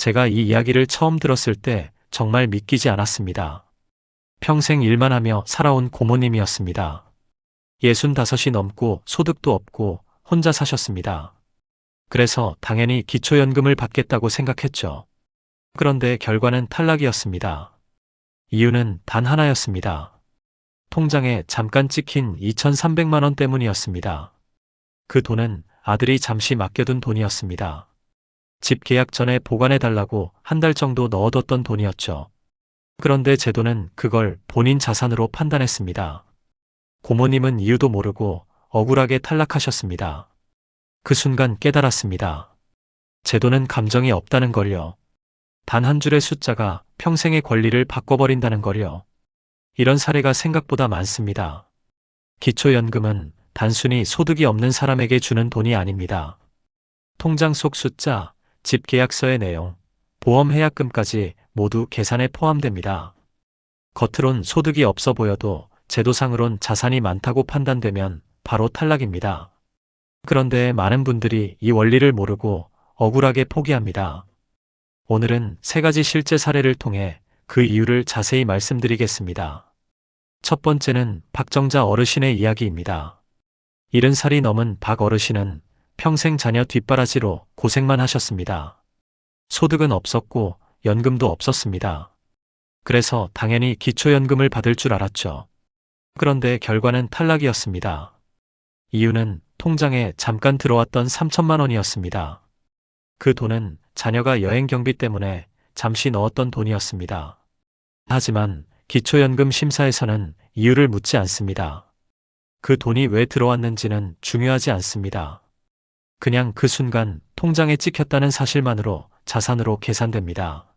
제가 이 이야기를 처음 들었을 때 정말 믿기지 않았습니다. 평생 일만 하며 살아온 고모님이었습니다. 65이 넘고 소득도 없고 혼자 사셨습니다. 그래서 당연히 기초연금을 받겠다고 생각했죠. 그런데 결과는 탈락이었습니다. 이유는 단 하나였습니다. 통장에 잠깐 찍힌 2,300만 원 때문이었습니다. 그 돈은 아들이 잠시 맡겨둔 돈이었습니다. 집 계약 전에 보관해 달라고 한 달 정도 넣어뒀던 돈이었죠. 그런데 제 돈은 그걸 본인 자산으로 판단했습니다. 고모님은 이유도 모르고 억울하게 탈락하셨습니다. 그 순간 깨달았습니다. 제 돈은 감정이 없다는 걸요. 단 한 줄의 숫자가 평생의 권리를 바꿔버린다는 걸요. 이런 사례가 생각보다 많습니다. 기초연금은 단순히 소득이 없는 사람에게 주는 돈이 아닙니다. 통장 속 숫자, 집 계약서의 내용, 보험 해약금까지 모두 계산에 포함됩니다. 겉으론 소득이 없어 보여도 제도상으론 자산이 많다고 판단되면 바로 탈락입니다. 그런데 많은 분들이 이 원리를 모르고 억울하게 포기합니다. 오늘은 세 가지 실제 사례를 통해 그 이유를 자세히 말씀드리겠습니다. 첫 번째는 박정자 어르신의 이야기입니다. 70살이 넘은 박 어르신은 평생 자녀 뒷바라지로 고생만 하셨습니다. 소득은 없었고 연금도 없었습니다. 그래서 당연히 기초연금을 받을 줄 알았죠. 그런데 결과는 탈락이었습니다. 이유는 통장에 잠깐 들어왔던 3천만 원이었습니다. 그 돈은 자녀가 여행 경비 때문에 잠시 넣었던 돈이었습니다. 하지만 기초연금 심사에서는 이유를 묻지 않습니다. 그 돈이 왜 들어왔는지는 중요하지 않습니다. 그냥 그 순간 통장에 찍혔다는 사실만으로 자산으로 계산됩니다.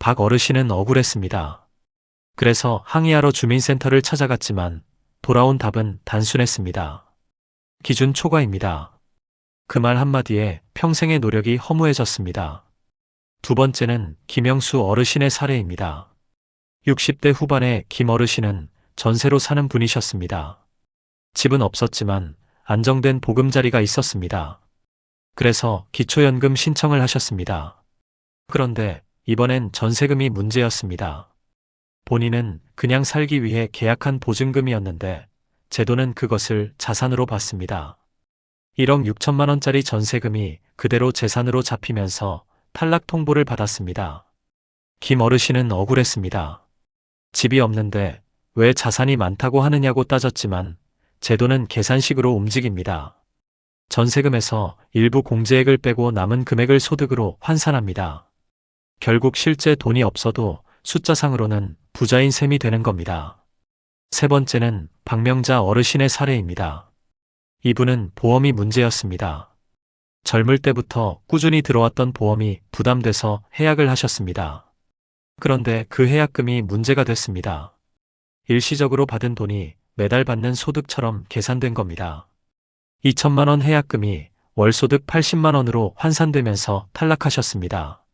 박 어르신은 억울했습니다. 그래서 항의하러 주민센터를 찾아갔지만 돌아온 답은 단순했습니다. 기준 초과입니다. 그 말 한마디에 평생의 노력이 허무해졌습니다. 두 번째는 김영수 어르신의 사례입니다. 60대 후반의 김 어르신은 전세로 사는 분이셨습니다. 집은 없었지만 안정된 보금자리가 있었습니다. 그래서 기초연금 신청을 하셨습니다. 그런데 이번엔 전세금이 문제였습니다. 본인은 그냥 살기 위해 계약한 보증금이었는데 제도는 그것을 자산으로 봤습니다. 1억 6천만 원짜리 전세금이 그대로 재산으로 잡히면서 탈락 통보를 받았습니다. 김 어르신은 억울했습니다. 집이 없는데 왜 자산이 많다고 하느냐고 따졌지만 제도는 계산식으로 움직입니다. 전세금에서 일부 공제액을 빼고 남은 금액을 소득으로 환산합니다. 결국 실제 돈이 없어도 숫자상으로는 부자인 셈이 되는 겁니다. 세 번째는 박명자 어르신의 사례입니다. 이분은 보험이 문제였습니다. 젊을 때부터 꾸준히 들어왔던 보험이 부담돼서 해약을 하셨습니다. 그런데 그 해약금이 문제가 됐습니다. 일시적으로 받은 돈이 매달 받는 소득처럼 계산된 겁니다. 2천만 원 해약금이 월소득 80만 원으로 환산되면서 탈락하셨습니다.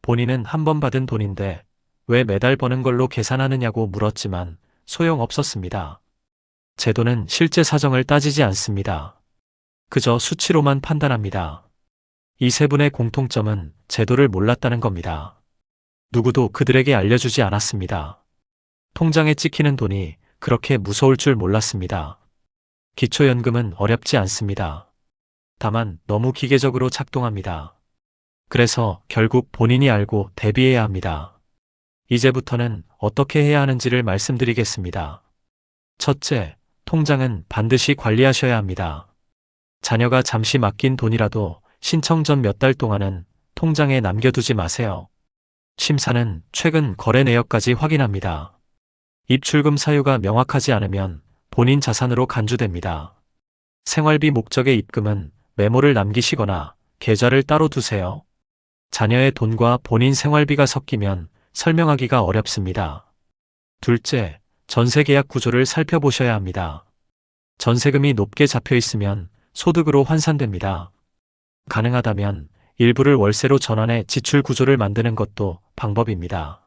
본인은 한 번 받은 돈인데 왜 매달 버는 걸로 계산하느냐고 물었지만 소용없었습니다. 제도는 실제 사정을 따지지 않습니다. 그저 수치로만 판단합니다. 이 세 분의 공통점은 제도를 몰랐다는 겁니다. 누구도 그들에게 알려주지 않았습니다. 통장에 찍히는 돈이 그렇게 무서울 줄 몰랐습니다. 기초연금은 어렵지 않습니다. 다만 너무 기계적으로 작동합니다. 그래서 결국 본인이 알고 대비해야 합니다. 이제부터는 어떻게 해야 하는지를 말씀드리겠습니다. 첫째, 통장은 반드시 관리하셔야 합니다. 자녀가 잠시 맡긴 돈이라도 신청 전 몇 달 동안은 통장에 남겨두지 마세요. 심사는 최근 거래 내역까지 확인합니다. 입출금 사유가 명확하지 않으면 본인 자산으로 간주됩니다. 생활비 목적의 입금은 메모를 남기시거나 계좌를 따로 두세요. 자녀의 돈과 본인 생활비가 섞이면 설명하기가 어렵습니다. 둘째, 전세 계약 구조를 살펴보셔야 합니다. 전세금이 높게 잡혀 있으면 소득으로 환산됩니다. 가능하다면 일부를 월세로 전환해 지출 구조를 만드는 것도 방법입니다.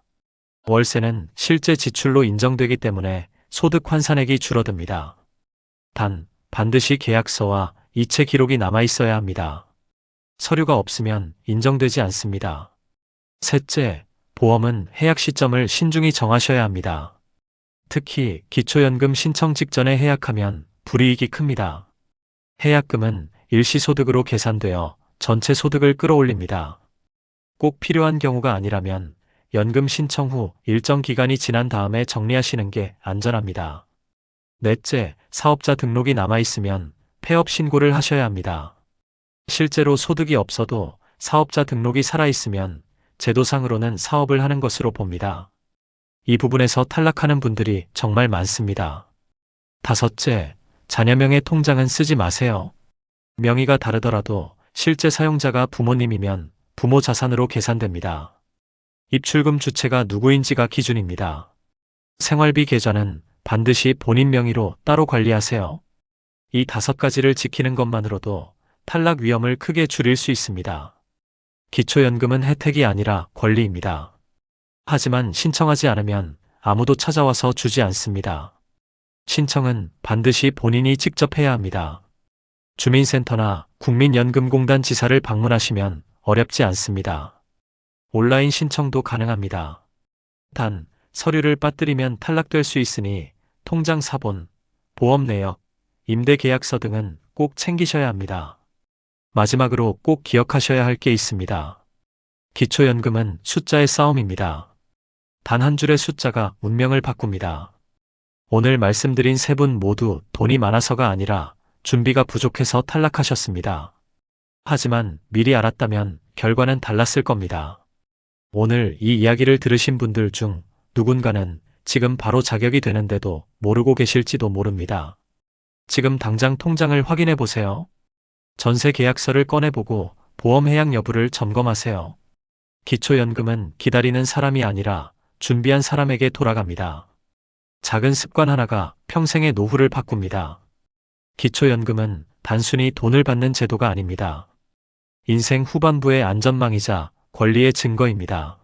월세는 실제 지출로 인정되기 때문에 소득 환산액이 줄어듭니다. 단, 반드시 계약서와 이체 기록이 남아 있어야 합니다. 서류가 없으면 인정되지 않습니다. 셋째, 보험은 해약 시점을 신중히 정하셔야 합니다. 특히 기초연금 신청 직전에 해약하면 불이익이 큽니다. 해약금은 일시소득으로 계산되어 전체 소득을 끌어올립니다. 꼭 필요한 경우가 아니라면 연금 신청 후 일정 기간이 지난 다음에 정리하시는 게 안전합니다. 넷째, 사업자 등록이 남아있으면 폐업 신고를 하셔야 합니다. 실제로 소득이 없어도 사업자 등록이 살아있으면 제도상으로는 사업을 하는 것으로 봅니다. 이 부분에서 탈락하는 분들이 정말 많습니다. 다섯째, 자녀명의 통장은 쓰지 마세요. 명의가 다르더라도 실제 사용자가 부모님이면 부모 자산으로 계산됩니다. 입출금 주체가 누구인지가 기준입니다. 생활비 계좌는 반드시 본인 명의로 따로 관리하세요. 이 다섯 가지를 지키는 것만으로도 탈락 위험을 크게 줄일 수 있습니다. 기초연금은 혜택이 아니라 권리입니다. 하지만 신청하지 않으면 아무도 찾아와서 주지 않습니다. 신청은 반드시 본인이 직접 해야 합니다. 주민센터나 국민연금공단 지사를 방문하시면 어렵지 않습니다. 온라인 신청도 가능합니다. 단, 서류를 빠뜨리면 탈락될 수 있으니 통장 사본, 보험 내역, 임대 계약서 등은 꼭 챙기셔야 합니다. 마지막으로 꼭 기억하셔야 할 게 있습니다. 기초연금은 숫자의 싸움입니다. 단 한 줄의 숫자가 운명을 바꿉니다. 오늘 말씀드린 세 분 모두 돈이 많아서가 아니라 준비가 부족해서 탈락하셨습니다. 하지만 미리 알았다면 결과는 달랐을 겁니다. 오늘 이 이야기를 들으신 분들 중 누군가는 지금 바로 자격이 되는데도 모르고 계실지도 모릅니다. 지금 당장 통장을 확인해 보세요. 전세 계약서를 꺼내보고 보험 해약 여부를 점검하세요. 기초연금은 기다리는 사람이 아니라 준비한 사람에게 돌아갑니다. 작은 습관 하나가 평생의 노후를 바꿉니다. 기초연금은 단순히 돈을 받는 제도가 아닙니다. 인생 후반부의 안전망이자 권리의 증거입니다.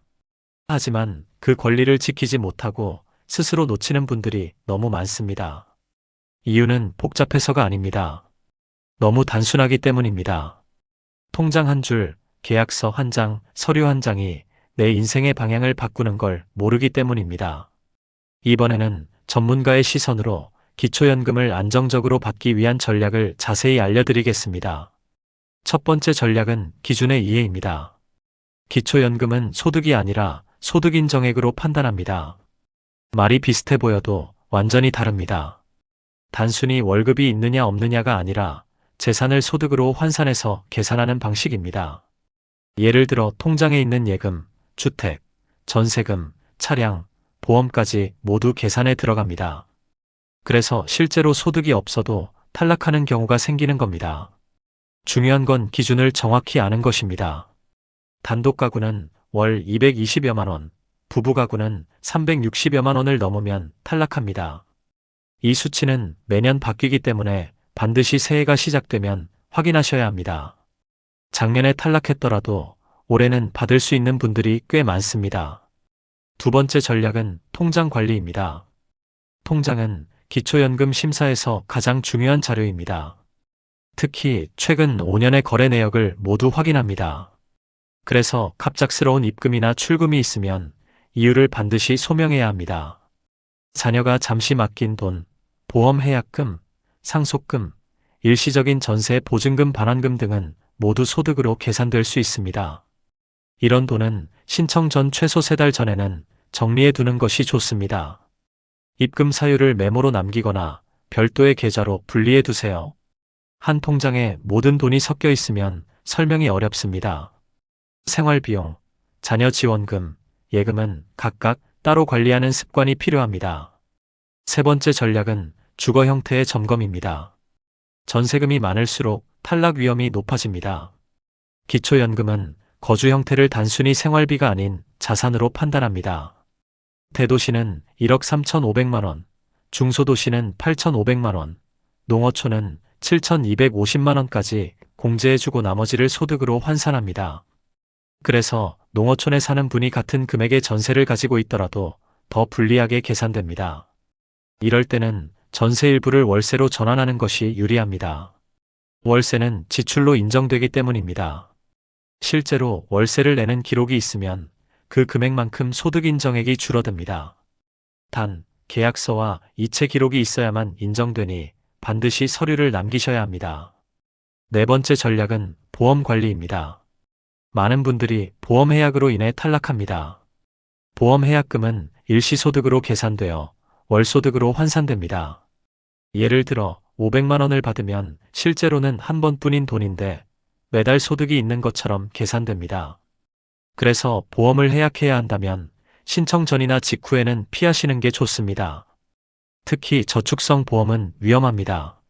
하지만 그 권리를 지키지 못하고 스스로 놓치는 분들이 너무 많습니다. 이유는 복잡해서가 아닙니다. 너무 단순하기 때문입니다. 통장 한 줄, 계약서 한 장, 서류 한 장이 내 인생의 방향을 바꾸는 걸 모르기 때문입니다. 이번에는 전문가의 시선으로 기초연금을 안정적으로 받기 위한 전략을 자세히 알려드리겠습니다. 첫 번째 전략은 기준의 이해입니다. 기초연금은 소득이 아니라 소득 인정액으로 판단합니다. 말이 비슷해 보여도 완전히 다릅니다. 단순히 월급이 있느냐 없느냐가 아니라 재산을 소득으로 환산해서 계산하는 방식입니다. 예를 들어 통장에 있는 예금, 주택, 전세금, 차량, 보험까지 모두 계산에 들어갑니다. 그래서 실제로 소득이 없어도 탈락하는 경우가 생기는 겁니다. 중요한 건 기준을 정확히 아는 것입니다. 단독 가구는 월 220여만 원, 부부 가구는 360여만 원을 넘으면 탈락합니다. 이 수치는 매년 바뀌기 때문에 반드시 새해가 시작되면 확인하셔야 합니다. 작년에 탈락했더라도 올해는 받을 수 있는 분들이 꽤 많습니다. 두 번째 전략은 통장 관리입니다. 통장은 기초연금 심사에서 가장 중요한 자료입니다. 특히 최근 5년의 거래 내역을 모두 확인합니다. 그래서 갑작스러운 입금이나 출금이 있으면 이유를 반드시 소명해야 합니다. 자녀가 잠시 맡긴 돈, 보험 해약금, 상속금, 일시적인 전세 보증금 반환금 등은 모두 소득으로 계산될 수 있습니다. 이런 돈은 신청 전 최소 3달 전에는 정리해 두는 것이 좋습니다. 입금 사유를 메모로 남기거나 별도의 계좌로 분리해 두세요. 한 통장에 모든 돈이 섞여 있으면 설명이 어렵습니다. 생활비용, 자녀 지원금, 예금은 각각 따로 관리하는 습관이 필요합니다. 세 번째 전략은 주거 형태의 점검입니다. 전세금이 많을수록 탈락 위험이 높아집니다. 기초연금은 거주 형태를 단순히 생활비가 아닌 자산으로 판단합니다. 대도시는 1억 3,500만 원, 중소도시는 8,500만 원, 농어촌은 7,250만 원까지 공제해주고 나머지를 소득으로 환산합니다. 그래서 농어촌에 사는 분이 같은 금액의 전세를 가지고 있더라도 더 불리하게 계산됩니다. 이럴 때는 전세 일부를 월세로 전환하는 것이 유리합니다. 월세는 지출로 인정되기 때문입니다. 실제로 월세를 내는 기록이 있으면 그 금액만큼 소득 인정액이 줄어듭니다. 단, 계약서와 이체 기록이 있어야만 인정되니 반드시 서류를 남기셔야 합니다. 네 번째 전략은 보험 관리입니다. 많은 분들이 보험 해약으로 인해 탈락합니다. 보험 해약금은 일시소득으로 계산되어 월소득으로 환산됩니다. 예를 들어 500만 원을 받으면 실제로는 한 번뿐인 돈인데 매달 소득이 있는 것처럼 계산됩니다. 그래서 보험을 해약해야 한다면 신청 전이나 직후에는 피하시는 게 좋습니다. 특히 저축성 보험은 위험합니다.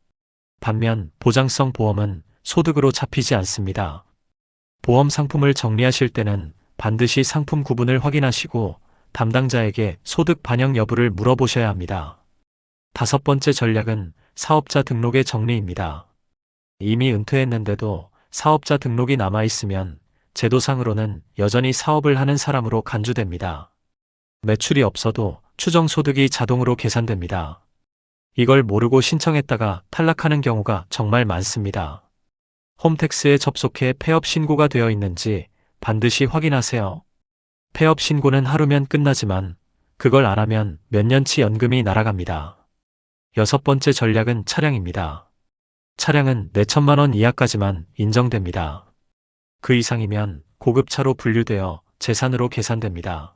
반면 보장성 보험은 소득으로 잡히지 않습니다. 보험 상품을 정리하실 때는 반드시 상품 구분을 확인하시고 담당자에게 소득 반영 여부를 물어보셔야 합니다. 다섯 번째 전략은 사업자 등록의 정리입니다. 이미 은퇴했는데도 사업자 등록이 남아있으면 제도상으로는 여전히 사업을 하는 사람으로 간주됩니다. 매출이 없어도 추정소득이 자동으로 계산됩니다. 이걸 모르고 신청했다가 탈락하는 경우가 정말 많습니다. 홈택스에 접속해 폐업 신고가 되어 있는지 반드시 확인하세요. 폐업 신고는 하루면 끝나지만 그걸 안 하면 몇 년치 연금이 날아갑니다. 여섯 번째 전략은 차량입니다. 차량은 4천만 원 이하까지만 인정됩니다. 그 이상이면 고급차로 분류되어 재산으로 계산됩니다.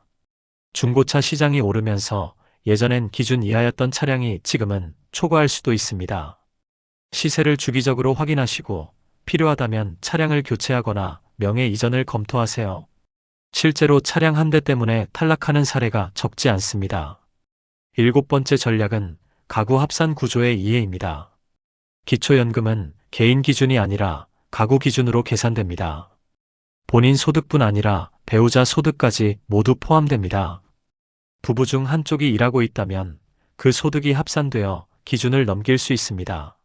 중고차 시장이 오르면서 예전엔 기준 이하였던 차량이 지금은 초과할 수도 있습니다. 시세를 주기적으로 확인하시고 필요하다면 차량을 교체하거나 명예 이전을 검토하세요. 실제로 차량 한 대 때문에 탈락하는 사례가 적지 않습니다. 일곱 번째 전략은 가구 합산 구조의 이해입니다. 기초연금은 개인 기준이 아니라 가구 기준으로 계산됩니다. 본인 소득뿐 아니라 배우자 소득까지 모두 포함됩니다. 부부 중 한쪽이 일하고 있다면 그 소득이 합산되어 기준을 넘길 수 있습니다.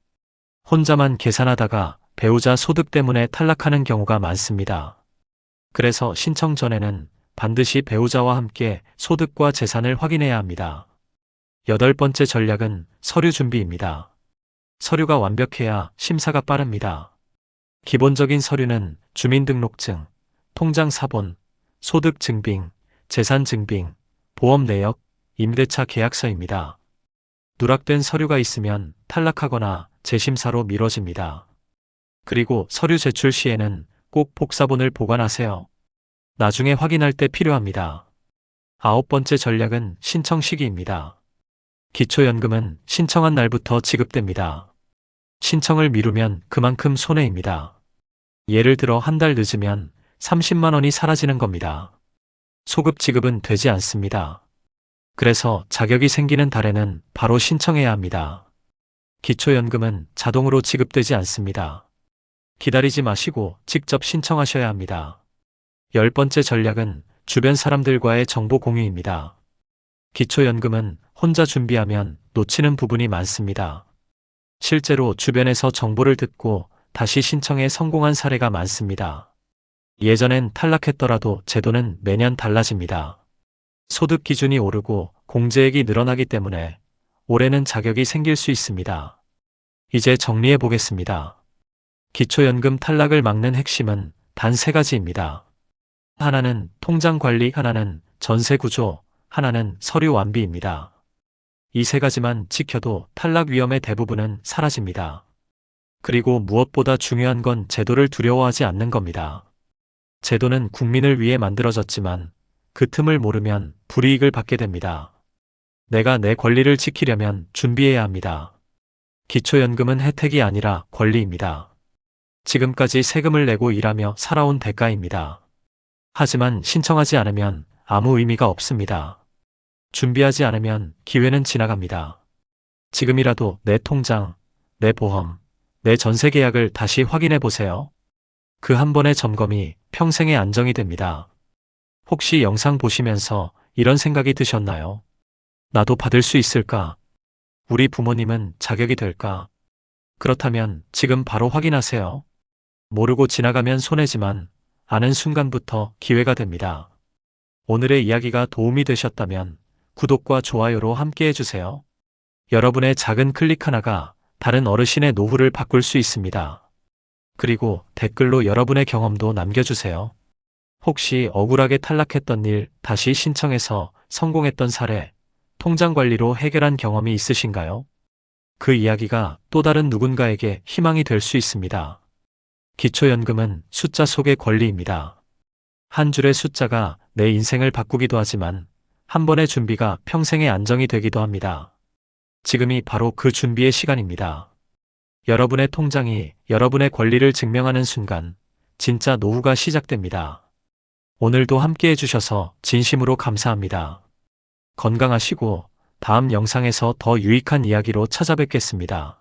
혼자만 계산하다가 배우자 소득 때문에 탈락하는 경우가 많습니다. 그래서 신청 전에는 반드시 배우자와 함께 소득과 재산을 확인해야 합니다. 여덟 번째 전략은 서류 준비입니다. 서류가 완벽해야 심사가 빠릅니다. 기본적인 서류는 주민등록증, 통장 사본, 소득 증빙, 재산 증빙, 보험 내역, 임대차 계약서입니다. 누락된 서류가 있으면 탈락하거나 재심사로 미뤄집니다. 그리고 서류 제출 시에는 꼭 복사본을 보관하세요. 나중에 확인할 때 필요합니다. 아홉 번째 전략은 신청 시기입니다. 기초연금은 신청한 날부터 지급됩니다. 신청을 미루면 그만큼 손해입니다. 예를 들어 한 달 늦으면 30만 원이 사라지는 겁니다. 소급 지급은 되지 않습니다. 그래서 자격이 생기는 달에는 바로 신청해야 합니다. 기초연금은 자동으로 지급되지 않습니다. 기다리지 마시고 직접 신청하셔야 합니다. 열 번째 전략은 주변 사람들과의 정보 공유입니다. 기초연금은 혼자 준비하면 놓치는 부분이 많습니다. 실제로 주변에서 정보를 듣고 다시 신청에 성공한 사례가 많습니다. 예전엔 탈락했더라도 제도는 매년 달라집니다. 소득 기준이 오르고 공제액이 늘어나기 때문에 올해는 자격이 생길 수 있습니다. 이제 정리해 보겠습니다. 기초연금 탈락을 막는 핵심은 단 세 가지입니다. 하나는 통장 관리, 하나는 전세 구조, 하나는 서류 완비입니다. 이 세 가지만 지켜도 탈락 위험의 대부분은 사라집니다. 그리고 무엇보다 중요한 건 제도를 두려워하지 않는 겁니다. 제도는 국민을 위해 만들어졌지만 그 틈을 모르면 불이익을 받게 됩니다. 내가 내 권리를 지키려면 준비해야 합니다. 기초연금은 혜택이 아니라 권리입니다. 지금까지 세금을 내고 일하며 살아온 대가입니다. 하지만 신청하지 않으면 아무 의미가 없습니다. 준비하지 않으면 기회는 지나갑니다. 지금이라도 내 통장, 내 보험, 내 전세 계약을 다시 확인해 보세요. 그 한 번의 점검이 평생의 안정이 됩니다. 혹시 영상 보시면서 이런 생각이 드셨나요? 나도 받을 수 있을까? 우리 부모님은 자격이 될까? 그렇다면 지금 바로 확인하세요. 모르고 지나가면 손해지만 아는 순간부터 기회가 됩니다. 오늘의 이야기가 도움이 되셨다면 구독과 좋아요로 함께 해주세요. 여러분의 작은 클릭 하나가 다른 어르신의 노후를 바꿀 수 있습니다. 그리고 댓글로 여러분의 경험도 남겨주세요. 혹시 억울하게 탈락했던 일 다시 신청해서 성공했던 사례, 통장 관리로 해결한 경험이 있으신가요? 그 이야기가 또 다른 누군가에게 희망이 될 수 있습니다. 기초연금은 숫자 속의 권리입니다. 한 줄의 숫자가 내 인생을 바꾸기도 하지만 한 번의 준비가 평생의 안정이 되기도 합니다. 지금이 바로 그 준비의 시간입니다. 여러분의 통장이 여러분의 권리를 증명하는 순간 진짜 노후가 시작됩니다. 오늘도 함께 해주셔서 진심으로 감사합니다. 건강하시고 다음 영상에서 더 유익한 이야기로 찾아뵙겠습니다.